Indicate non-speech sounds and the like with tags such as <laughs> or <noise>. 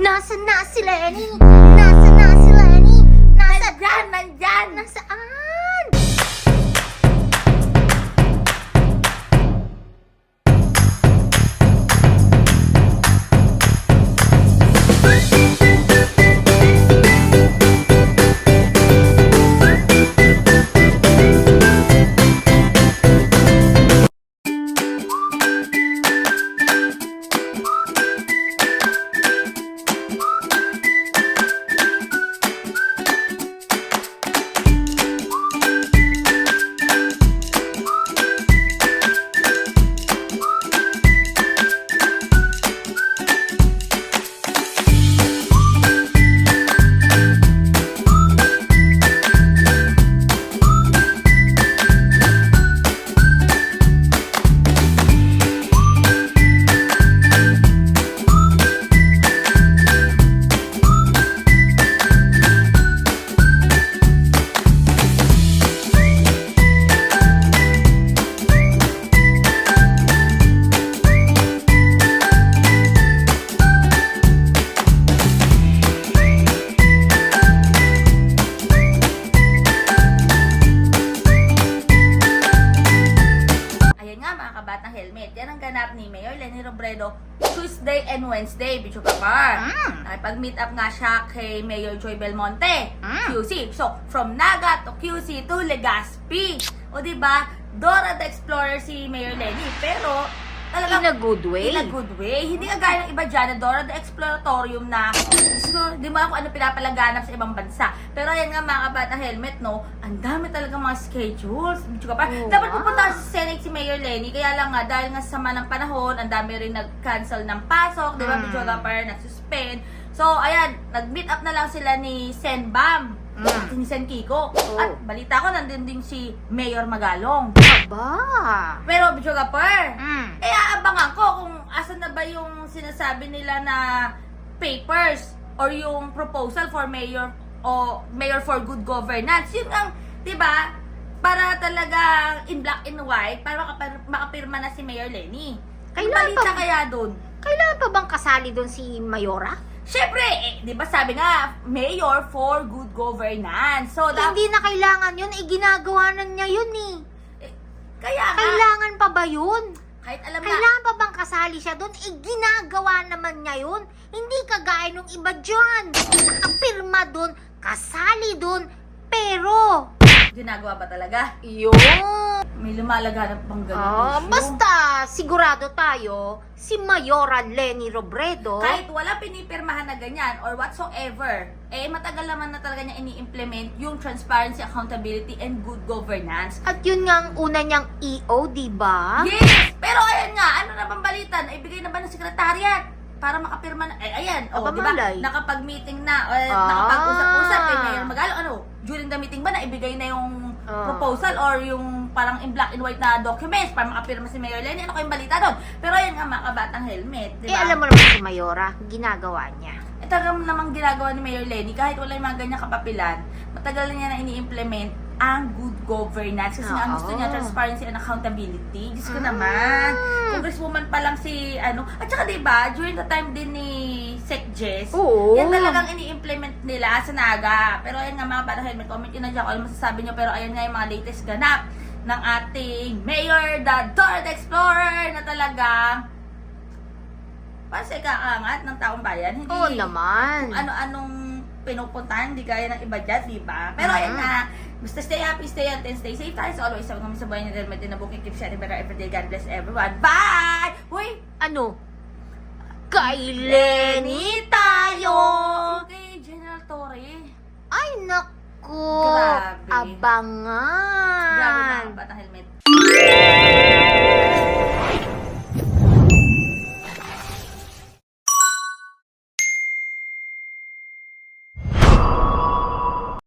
Nasaan na si Lenny? Nasaan na si Lenny? Nasaan? Nandyan, nandyan! Nasaan? Helmet. Yan ang ganap ni Mayor Lenny Robredo Tuesday and Wednesday, Bicho Kapar. Mm. Nakipag-meet up nga siya kay Mayor Joy Belmonte, Mm. QC. So, from Naga to QC to Legazpi. O di ba Dora the Explorer si Mayor Lenny. Pero, In talagang a good way. In a good way. Hindi ka gaya ng iba dyan na Dora the Exploratorium na siguro, di mo kung ano pinapalaganap sa ibang bansa. Pero ayan nga mga kabata helmet, no? Ang dami talaga mga schedules. Medyo ka pa. Oo Dapat nga. pupunta sa Senate si Mayor Lenny. Kaya lang nga, dahil nga sa sama ng panahon, ang dami rin nag-cancel ng pasok. Di ba? Mm. Medyo ka pa nag-suspend. So, ayan, nag-meet up na lang sila ni Sen Bam. Mm. At ni Sen Kiko. Oo. At balita ko, nandun din si Mayor Magalong. Aba. Pero, Bicho Gapar, Mm. eh, aabangan ko kung asan na ba yung sinasabi nila na papers or yung proposal for mayor o mayor for good governance. Yun ang, di ba, para talaga in black and white, para makapir- makapirma na si Mayor Lenny. Kailan pa- kaya dun? Kailangan pa bang kasali doon si Mayora? Siyempre, eh, di ba sabi nga, mayor for good governance. So, da- Hindi na kailangan yun. Eh, ginagawa na niya yun eh. Kaya nga, Kailangan pa ba yun? kahit alam na, Kailangan pa bang kasali siya doon? Eh, ginagawa naman niya yun. Hindi kagaya nung iba dyan. Nakapirma doon, kasali doon, pero... ginagawa ba talaga? Yun! May lumalaganap bang ganun Ah, issue? basta sigurado tayo, si Mayora Lenny Robredo, kahit wala pinipirmahan na ganyan or whatsoever, eh matagal naman na talaga niya ini-implement yung transparency, accountability, and good governance. at yun nga ang una niyang EO, di ba? Yes! Pero ayan nga, ano na bang balita? Naibigay na ba ng sekretariat? Para makapirma na, eh ayan, o Aba, di ba? Nakapag-meeting na, eh, Ah. nakapag-usap-usap kay Mayor Magalo, ano, during the meeting ba, naibigay na yung Ah. proposal or yung parang in black and white na documents para makapirma si Mayor Lenny? Ano kayong balita doon? Pero ayan nga, mga kabatang helmet, di Eh, alam mo naman si Mayora, ginagawa niya. Eh, talagang namang ginagawa ni Mayor Lenny, kahit wala yung mga ganyan kapapilan, matagal na niya na ini-implement ang good governance. Kasi nga, ang gusto niya, transparency and accountability. Diyos ko Ah. naman. Congresswoman pa lang si, ano, at saka diba, during the time din ni Jess, Oo. yan talagang ini-implement nila sa Naga. Pero ayan nga mga bata helmet, comment yun na dyan kung ano masasabi nyo. Pero ayan nga yung mga latest ganap ng ating Mayor, the Dora the Explorer, na talagang Pasay kaangat ng taong bayan. Hindi, Oo naman. ano-anong pinupuntahan, hindi gaya ng iba dyan, di ba? Pero ayan Mhm. na, basta stay happy, stay healthy, and stay safe tayo. So always, sa kami sa buhay niya, din na booking, keep sharing better every day. God bless everyone. Bye! Huy! Ano? Kay Lenny tayo! Okay, General Torre. Ay, naku! Grabe. Abangan! Grabe mga batang helmet. <laughs>